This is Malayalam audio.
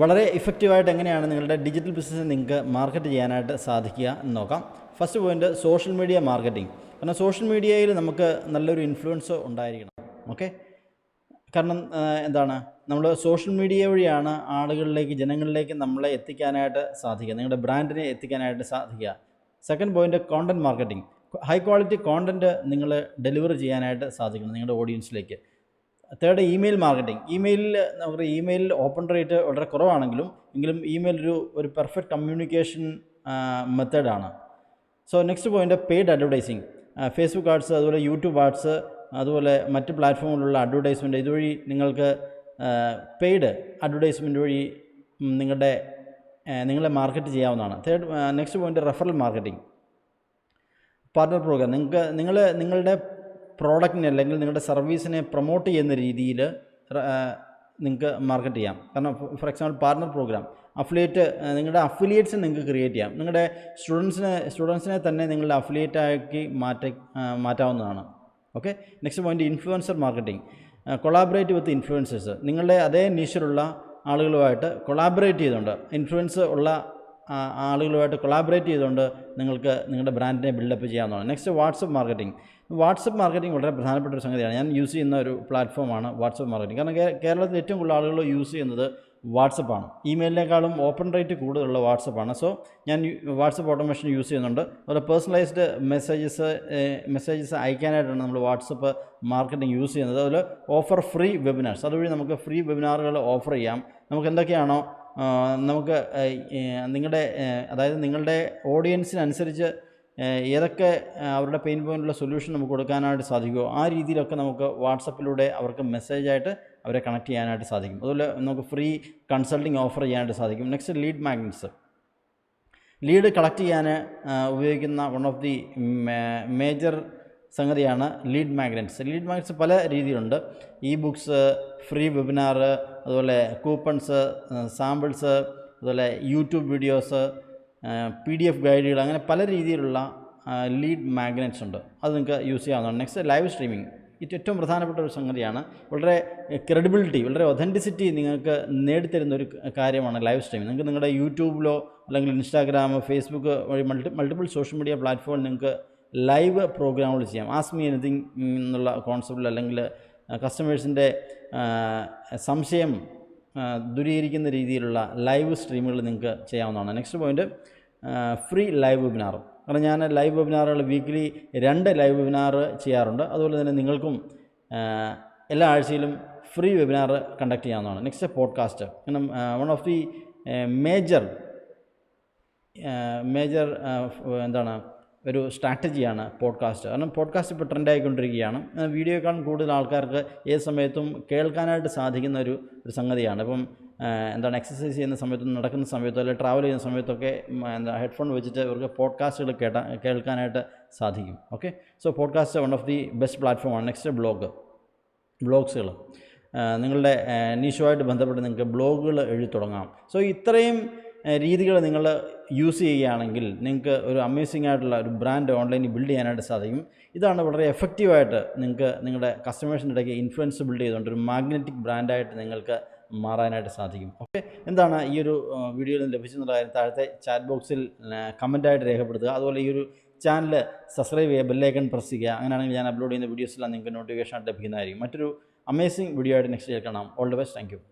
വളരെ ഇഫക്റ്റീവായിട്ട് എങ്ങനെയാണ് നിങ്ങളുടെ ഡിജിറ്റൽ ബിസിനസ് നിങ്ങൾക്ക് മാർക്കറ്റ് ചെയ്യാനായിട്ട് സാധിക്കുക എന്ന് നോക്കാം. First point social media marketing കാരണം സോഷ്യൽ മീഡിയയിൽ നമുക്ക് നല്ലൊരു ഇൻഫ്ലുവൻസ് ഉണ്ടായിരിക്കണം. ഓക്കെ കാരണം എന്താണ്? നമ്മൾ സോഷ്യൽ മീഡിയ വഴിയാണ് ആളുകളിലേക്ക് ജനങ്ങളിലേക്ക് നമ്മളെ എത്തിക്കാനായിട്ട് സാധിക്കുക. നിങ്ങളുടെ ബ്രാൻഡിനെ എത്തിക്കാനായിട്ട് സാധിക്കുക. Second point content marketing high quality content നിങ്ങൾ ഡെലിവർ ചെയ്യാനായിട്ട് സാധിക്കണം നിങ്ങളുടെ ഓഡിയൻസിലേക്ക് തേർഡ് ഇമെയിൽ മാർക്കറ്റിംഗ് ഇമെയിലിൽ നമുക്ക് ഇമെയിലിൽ ഓപ്പൺ റേറ്റ് വളരെ കുറവാണെങ്കിലും എങ്കിലും ഇമെയിൽ ഒരു ഒരു പെർഫെക്റ്റ് കമ്മ്യൂണിക്കേഷൻ മെത്തേഡാണ് so next point paid advertising Facebook ads അതുപോലെ യൂട്യൂബ് ആഡ്സ് അതുപോലെ മറ്റ് പ്ലാറ്റ്ഫോമിലുള്ള അഡ്വർടൈസ്മെന്റ് ഇതുവഴി നിങ്ങൾക്ക് പെയ്ഡ് അഡ്വർടൈസ്മെന്റ് വഴി നിങ്ങളുടെ നിങ്ങളെ മാർക്കറ്റ് ചെയ്യാവുന്നതാണ്. Third next point referral marketing partner program നിങ്ങൾക്ക് നിങ്ങൾ നിങ്ങളുടെ പ്രോഡക്റ്റിനെ അല്ലെങ്കിൽ നിങ്ങളുടെ സർവീസിനെ പ്രൊമോട്ട് ചെയ്യുന്ന രീതിയിൽ നിങ്ങൾക്ക് മാർക്കറ്റ് ചെയ്യാം. കാരണം for example partner program affiliate affiliates affiliates നിങ്ങൾക്ക് ക്രിയേറ്റ് ചെയ്യാം. നിങ്ങളുടെ സ്റ്റുഡൻസിനെ സ്റ്റുഡൻസിനെ തന്നെ നിങ്ങളുടെ അഫിലിയേറ്റ് ആക്കി മാറ്റി മാറ്റാവുന്നതാണ്. Okay? Next point influencer marketing. Collaborate with influencers. നിങ്ങളുടെ അതേ നീഷിലുള്ള ആളുകളുമായിട്ട് കൊളാബറേറ്റ് ചെയ്തുകൊണ്ട് ഇൻഫ്ലുവൻസ് ഉള്ള ആളുകളുമായിട്ട് കൊളാബറേറ്റ് ചെയ്തുകൊണ്ട് നിങ്ങൾക്ക് നിങ്ങളുടെ ബ്രാൻഡിനെ ബിൽഡപ്പ് ചെയ്യാവുന്നതാണ്. Next WhatsApp marketing WhatsApp marketing വളരെ പ്രധാനപ്പെട്ട ഒരു സംഗതിയാണ്. ഞാൻ യൂസ് ചെയ്യുന്ന ഒരു പ്ലാറ്റ്ഫോമാണ് വാട്സപ്പ് മാർക്കറ്റിംഗ് കാരണം കേരളത്തിൽ ഏറ്റവും കൂടുതൽ ആളുകൾ യൂസ് ചെയ്യുന്നത് വാട്സപ്പാണ് ഇമെയിലിനേക്കാളും ഓപ്പൺ റേറ്റ് കൂടുതലുള്ള വാട്സപ്പാണ് സോ ഞാൻ വാട്സപ്പ് ഓട്ടോമേഷൻ യൂസ് ചെയ്യുന്നുണ്ട്. അതുപോലെ പേഴ്സണലൈസ്ഡ് മെസ്സേജസ് മെസ്സേജസ് അയക്കാനായിട്ടാണ് നമ്മൾ വാട്സപ്പ് മാർക്കറ്റിംഗ് യൂസ് ചെയ്യുന്നത്. അതുപോലെ ഓഫർ ഫ്രീ വെബിനാർസ് അതുവഴി നമുക്ക് ഫ്രീ വെബിനാറുകൾ ഓഫർ ചെയ്യാം. നമുക്ക് എന്തൊക്കെയാണോ നമുക്ക് നിങ്ങളുടെ അതായത് നിങ്ങളുടെ ഓഡിയൻസിനനുസരിച്ച് ഏതൊക്കെ അവരുടെ പെയിൻ പോയിന്റുള്ള സൊല്യൂഷൻ നമുക്ക് കൊടുക്കാനായിട്ട് സാധിക്കുമോ ആ രീതിയിലൊക്കെ നമുക്ക് വാട്സപ്പിലൂടെ അവർക്ക് മെസ്സേജായിട്ട് അവരെ കണക്ട് ചെയ്യാനായിട്ട് സാധിക്കും. അതുപോലെ നമുക്ക് ഫ്രീ കൺസൾട്ടിങ് ഓഫർ ചെയ്യാനായിട്ട് സാധിക്കും. Next lead magnets. Lead collect ചെയ്യാൻ ഉപയോഗിക്കുന്ന വൺ ഓഫ് ദി മേജർ സംഗതിയാണ് ലീഡ് മാഗ്നറ്റ്സ് ലീഡ് മാഗ്നറ്റ്സ് പല രീതിയിലുണ്ട്. ഇ ബുക്സ് ഫ്രീ വെബിനാർ അതുപോലെ കൂപ്പൺസ് സാമ്പിൾസ് അതുപോലെ YouTube videos P D F ഗൈഡുകൾ അങ്ങനെ പല രീതിയിലുള്ള ലീഡ് മാഗ്നറ്റ്സ് ഉണ്ട്. അത് നിങ്ങൾക്ക് യൂസ് ചെയ്യാവുന്നതാണ്. നെക്സ്റ്റ് ലൈവ് സ്ട്രീമിംഗ് ഇത് ഏറ്റവും പ്രധാനപ്പെട്ട ഒരു സംഗതിയാണ്. വളരെ ക്രെഡിബിലിറ്റി വളരെ ഒതന്റിസിറ്റി നിങ്ങൾക്ക് നേടിത്തരുന്ന ഒരു കാര്യമാണ് ലൈവ് സ്ട്രീമിംഗ് നിങ്ങൾക്ക് നിങ്ങളുടെ യൂട്യൂബിലോ അല്ലെങ്കിൽ ഇൻസ്റ്റാഗ്രാം ഫേസ്ബുക്ക് വഴി മൾട്ടി മൾട്ടിപ്പിൾ സോഷ്യൽ മീഡിയ പ്ലാറ്റ്ഫോമിൽ നിങ്ങൾക്ക് ലൈവ് പ്രോഗ്രാമുകൾ ചെയ്യാം. ആസ്മി എനിത്തിങ് എന്നുള്ള കോൺസെപ്റ്റിൽ അല്ലെങ്കിൽ കസ്റ്റമേഴ്സിന്റെ സംശയം ദൂരീകരിക്കുന്ന രീതിയിലുള്ള ലൈവ് സ്ട്രീമുകൾ നിങ്ങൾക്ക് ചെയ്യാവുന്നതാണ്. Next point free live webinar കാരണം ഞാൻ ലൈവ് വെബിനാറുകൾ വീക്ക്ലി രണ്ട് ലൈവ് വെബിനാർ ചെയ്യാറുണ്ട്. അതുപോലെ തന്നെ നിങ്ങൾക്കും എല്ലാ ആഴ്ചയിലും ഫ്രീ വെബിനാർ കണ്ടക്ട് ചെയ്യാവുന്നതാണ്. നെക്സ്റ്റ് പോഡ്കാസ്റ്റ് കാരണം one of the major major എന്താണ് ഒരു സ്ട്രാറ്റജിയാണ് പോഡ്കാസ്റ്റ്. കാരണം പോഡ്കാസ്റ്റ് ഇപ്പോൾ ട്രെൻഡായിക്കൊണ്ടിരിക്കുകയാണ്. വീഡിയോക്കാളും കൂടുതൽ ആൾക്കാർക്ക് ഏത് സമയത്തും കേൾക്കാനായിട്ട് സാധിക്കുന്ന ഒരു ഒരു സംഗതിയാണ്. ഇപ്പം എന്താണ് എക്സസൈസ് ചെയ്യുന്ന സമയത്തും നടക്കുന്ന സമയത്തോ അല്ലെങ്കിൽ ട്രാവൽ ചെയ്യുന്ന സമയത്തൊക്കെ എന്താ ഹെഡ്ഫോൺ വെച്ചിട്ട് ഇവർക്ക് പോഡ്കാസ്റ്റുകൾ കേട്ടാ കേൾക്കാനായിട്ട് സാധിക്കും. Okay? So podcast one of the best പ്ലാറ്റ്ഫോമാണ് നെക്സ്റ്റ് ബ്ലോഗ്. ബ്ലോഗ്സുകൾ. നിങ്ങളുടെ നീഷുമായിട്ട് ബന്ധപ്പെട്ട് നിങ്ങൾക്ക് ബ്ലോഗുകൾ എഴുതി തുടങ്ങാം. സോ ഇത്രയും രീതികൾ നിങ്ങൾ യൂസ് ചെയ്യുകയാണെങ്കിൽ നിങ്ങൾക്ക് ഒരു അമേസിംഗ് ആയിട്ടുള്ള ഒരു ബ്രാൻഡ് ഓൺലൈനിൽ ബിൽഡ് ചെയ്യാനായിട്ട് സാധിക്കും. ഇതാണ് വളരെ എഫക്റ്റീവായിട്ട് നിങ്ങൾക്ക് നിങ്ങളുടെ കസ്റ്റമേഴ്സിന്റെ ഇടയ്ക്ക് ഇൻഫ്ലുവൻസ് ബിൽഡ് ചെയ്തുകൊണ്ട് ഒരു മാഗ്നറ്റിക് ബ്രാൻഡായിട്ട് നിങ്ങൾക്ക് മാറാനായിട്ട് സാധിക്കും. ഓക്കെ എന്താണ് ഈ ഒരു വീഡിയോയിൽ നിന്ന് ലഭിച്ചെന്നുള്ള കാര്യം? താഴത്തെ ചാറ്റ് ബോക്സിൽ കമന്റായിട്ട് രേഖപ്പെടുത്തുക. അതുപോലെ ഈ ഒരു ചാനൽ സബ്സ്ക്രൈബ് ചെയ്യുക ബെല്ലൈക്കൺ പ്രസ് ചെയ്യുക. അങ്ങനെയാണെങ്കിൽ ഞാൻ അപ്ലോഡ് ചെയ്യുന്ന വീഡിയോസിലാണ് നിങ്ങൾക്ക് നോട്ടിഫിക്കേഷൻ ആയിട്ട് ലഭിക്കുന്നതായിരിക്കും. മറ്റൊരു അമേസിംഗ് വീഡിയോ ആയിട്ട് നെക്സ്റ്റ് കാണാം. All the best thank